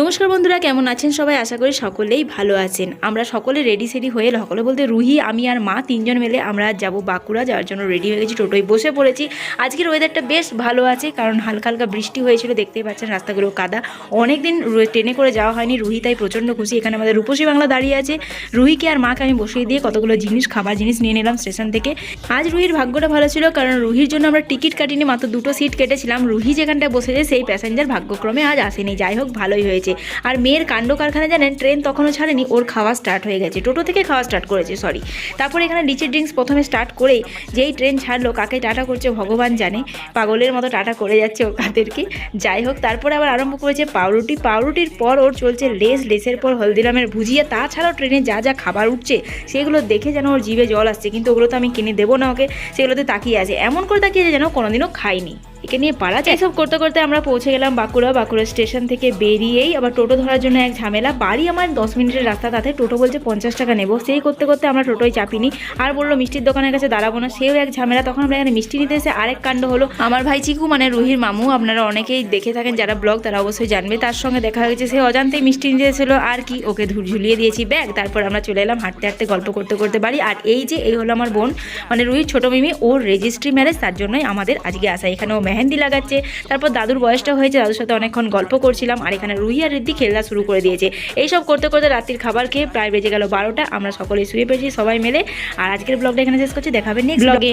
নমস্কার বন্ধুরা, কেমন আছেন সবাই? আশা করি সকলেই ভালো আছেন। আমরা সকলে রেডি সেডি হয়ে সকলে বলতে রুহি, আমি আর মা তিনজন মিলে আমরা যাব বাঁকুড়া যাওয়ার জন্য রেডি হয়ে গেছি, টোটোয় বসে পড়েছি। আজকের ওয়েদারটা বেশ ভালো আছে, কারণ হালকা হালকা বৃষ্টি হয়েছিল, দেখতেই পাচ্ছেন রাস্তাগুলো কাদা। অনেক দিন ট্রেনে করে যাওয়া হয়নি, রুহি তাই প্রচণ্ড খুশি। এখানে আমাদের রূপসী বাংলা দাঁড়িয়ে আছে। রুহিকে আর মাকে আমি বসিয়ে দিয়ে কতগুলো জিনিস, খাবার জিনিস নিয়ে নিলাম স্টেশন থেকে। আজ রুহির ভাগ্যটা ভালো ছিল, কারণ রুহির জন্য আমরা টিকিট কাটিনি, মাত্র দুটো সিট কেটেছিলাম। রুহি যেখানটায় বসেছে, সেই প্যাসেঞ্জার ভাগ্যক্রমে আজ আসেনি। যাই হোক, ভালোই হয়েছে। আর মেয়ের কাণ্ড কারখানা জানেন, ট্রেন তখনও ছাড়েনি, ওর খাওয়া স্টার্ট হয়ে গেছে। টোটো থেকে খাওয়া স্টার্ট করেছে সরি তারপরে এখানে নিচের ড্রিঙ্কস প্রথমে স্টার্ট করেই যেই ট্রেন ছাড়লো, কাকে টাটা করছে ভগবান জানে। পাগলের মতো টাটা করে যাচ্ছে ও কাদেরকে যাই হোক, তারপরে আবার আরম্ভ করেছে পাউরুটি। পাউরুটির পর ওর চলছে লেস, লেসের পর হলদিরামের ভুজিয়া। তাছাড়াও ট্রেনে যা যা খাবার উঠছে, সেগুলো দেখে যেন ওর জিভে জল আসছে। কিন্তু ওগুলো তো আমি কিনে দেবো না ওকে, সেগুলোতে তাকিয়ে আছে। এমন করে তাকিয়ে যেন কোনোদিনও খাইনি একে নিয়ে পারা যায়। সব করতে করতে আমরা পৌঁছে গেলাম বাঁকুড়া। বাঁকুড়া স্টেশন থেকে বেরিয়েই আবার টোটো ধরার জন্য এক ঝামেলা। বাড়ি আমার দশ মিনিটের রাস্তা, তাতে টোটো বলছে পঞ্চাশ টাকা নেব। সেই করতে করতে আমরা টোটোয় চাপিনি। আর বলল মিষ্টির দোকানের কাছে দাঁড়াবো না। সেও এক ঝামেলা। তখন আমরা এখানে মিষ্টি নিতে এসে আরেক কাণ্ড হলো। আমার ভাই চিকু মানে রুহির মামু, আপনারা অনেকেই দেখে থাকেন যারা ব্লগ, তারা অবশ্যই জানবে। তার সঙ্গে দেখা হয়ে গেছে সে অজান্তেই মিষ্টি নিতে এসেছিল। আর কি, ওকে ঝুলিয়ে দিয়েছি, ব্যাগ। তারপর আমরা চলে এলাম হাঁটতে হাঁটতে গল্প করতে করতে বাড়ি। আর এই যে, এই হলো আমার বোন মানে রুহির ছোটো মিমি, ওর রেজিস্ট্রি ম্যারেজ, তার জন্যই আমাদের আজকে আসা। এখানে ও মেহেন্দি লাগাচ্ছে। তারপর দাদুর বয়সটা হয়েছে দাদুর সাথে অনেকক্ষণ গল্প করছিলাম আর এখানে রুহি আর রিদ্ধি খেলা শুরু করে দিয়েছে। এইসব করতে করতে রাত্রির খাবার খেয়ে প্রায় বেজে গেল বারোটা আমরা সকলেই শুয়ে পেয়েছি সবাই মিলে। আর আজকের ব্লগটা এখানে শেষ করছি দেখাবেন নেক্সট ব্লগে